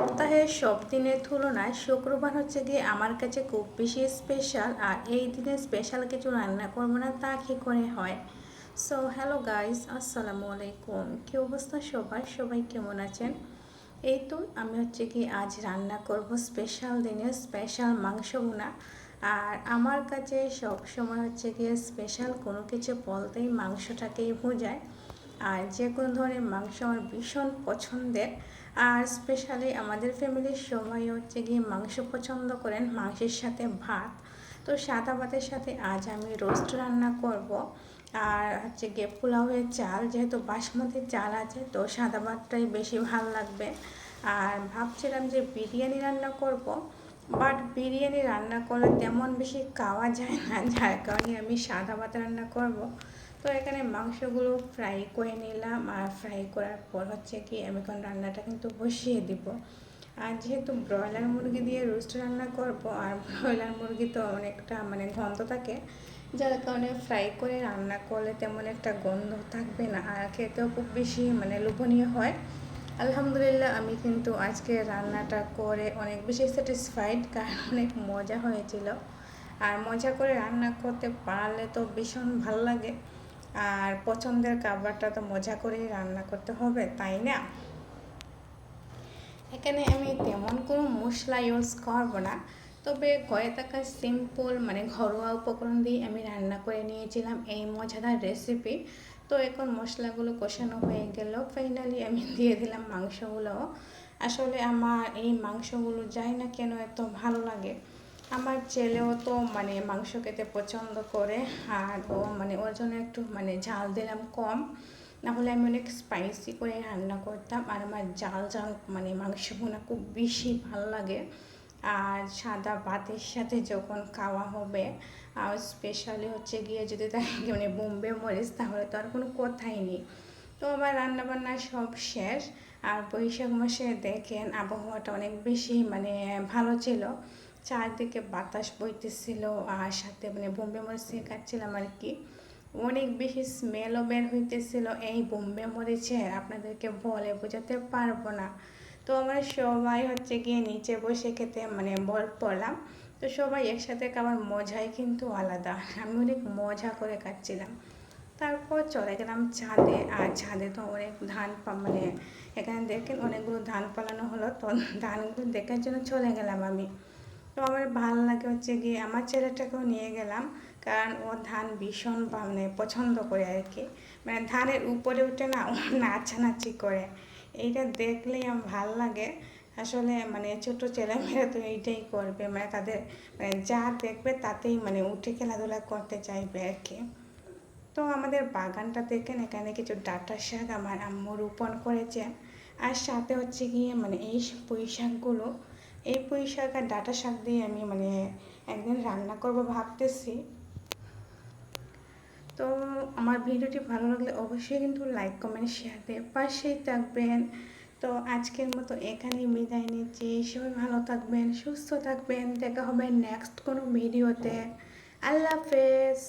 সপ্তাহের সব দিনের তুলনায় শুক্রবার হচ্ছে গিয়ে আমার কাছে খুব বেশি স্পেশাল আর এই দিনে স্পেশাল কিছু রান্না করব না, তা কি করে হয়? সো হ্যালো গাইস আসসালামু আলাইকুম। কী অবস্থা সবার? সবাই কেমন আছেন? এই তো, আমি হচ্ছে কি আজ রান্না করব স্পেশাল দিনে স্পেশাল মাংস বোনা আর আমার কাছে সব সময় হচ্ছে গিয়ে স্পেশাল কোনো কিছু বলতেই মাংসটাকেই বোঝায়। আর যে কোনো ধরনের মাংস আমার ভীষণ পছন্দের। আর স্পেশালি আমাদের ফ্যামিলির সবাই হচ্ছে গিয়ে মাংস পছন্দ করেন মাংসের সাথে ভাত। তো সাদা ভাতের সাথে আজ আমি রোস্ট রান্না করব। আর হচ্ছে গিয়ে পোলাওয়ের চাল, যেহেতু বাসমতি চাল আছে, তো সাদা ভাতটাই বেশি ভালো লাগবে। আর ভাবছিলাম যে বিরিয়ানি রান্না করব বাট বিরিয়ানি রান্না করলে তেমন বেশি খাওয়া যায় না, যার কারণে আমি সাদা ভাত রান্না করব। তো এখানে মাংসগুলো ফ্রাই করে নিলাম আর ফ্রাই করার পর হচ্ছে কি আমি এখন রান্নাটা কিন্তু বসিয়ে দিব। আর যেহেতু ব্রয়লার মুরগি দিয়ে রোস্ট রান্না করব, আর ব্রয়লার মুরগি তো অনেকটা মানে গন্ধ থাকে, যার কারণে ফ্রাই করে রান্না করলে তেমন একটা গন্ধ থাকবে না আর খেতেও খুব বেশি মানে লোভনীয় হয়। আলহামদুলিল্লাহ আমি কিন্তু আজকে রান্নাটা করে অনেক বেশি স্যাটিসফাইড কারণ অনেক মজা হয়েছিল। আর মজা করে রান্না করতে পারলে তো ভীষণ ভালো লাগে। আর পছন্দের খাবারটা তো মজা করেই রান্না করতে হবে, তাই না? এখানে আমি তেমন কোনো মশলা ইউজ করব না, তবে ঘরে থাকা সিম্পল মানে ঘরোয়া উপকরণ দিয়ে আমি রান্না করে নিয়েছিলাম এই মজাদার রেসিপি তো এখন মশলাগুলো কষানো হয়ে গেল ফাইনালি আমি দিয়ে দিলাম মাংসগুলো আসলে আমার এই মাংসগুলো যাই না কেন এত ভালো লাগে। আমার ছেলেও তো মানে মাংস খেতে পছন্দ করে, আর ও মানে ওর জন্য একটু মানে ঝাল দিলাম কম। নাহলে আমি অনেক স্পাইসি করে রান্না করতাম, আর আমার জাল জাল মানে মাংস বোনা খুব বেশি ভালো লাগে। আর সাদা ভাতের সাথে যখন খাওয়া হবে, আর স্পেশালি হচ্ছে গিয়ে যদি তাকে মানে বোম্বে মরিচ, তাহলে তো আর কোনো কথাই নেই। তো আমার রান্নাবান্না সব শেষ, আর বৈশাখ মাসে দেখেন আবহাওয়াটা অনেক বেশি মানে ভালো ছিল। চারদিকে বাতাস বইতেছিল আর সাথে মানে বোম্বে মরিচ কাটছিলাম আর কি। অনেক বেশি স্মেলও বের হইতেছিল এই বোম্বে মরিচের, আপনাদেরকে বলে বোঝাতে পারব না। তো আমরা সবাই হচ্ছে গিয়ে নিচে বসে খেতে মানে বল পড়লাম। তো সবাই একসাথে খাবার মজাই কিন্তু আলাদা, আমি অনেক মজা করে খাচ্ছিলাম। তারপর চলে গেলাম ছাদে, আর ছাদে তো অনেক ধান মানে এখানে দেখেন অনেকগুলো ধান পালানো হলো, তো ধানগুলো দেখার জন্য চলে গেলাম আমি। তো আমার ভালো লাগে হচ্ছে গিয়ে আমার ছেলেটাকেও নিয়ে গেলাম, কারণ ও ধান ভীষণ মানে পছন্দ করে আর কি। মানে ধানের উপরে উঠে না ও নাচানাচি করে। এইটা দেখলেই আমার ভালো লাগে। আসলে মানে ছোটো ছেলেমেয়েরা তো এইটাই করবে মানে তাদের মানে যা দেখবে তাতেই মানে উঠে খেলাধুলা করতে চাইবে আর কি। তো আমাদের বাগানটা দেখেন, এখানে কিছু ডাটা শাক আমার আম্মু রোপণ করেছে। আর সাথে হচ্ছে গিয়ে মানে এই পুঁই শাকগুলো এই পুঁই শাক আর ডাটা শাক দিয়ে আমি মানে একদিন রান্না করব ভাবতেছি। তো আমার ভিডিওটি ভালো লাগলে অবশ্যই কিন্তু লাইক কমেন্ট শেয়ার দিয়ে পাশেই থাকবেন। তো আজকের মতো এখানেই বিদায় নিচ্ছি। সবাই ভালো থাকবেন, সুস্থ থাকবেন। দেখা হবে নেক্সট কোনো ভিডিওতে। আল্লাহ হাফেজ।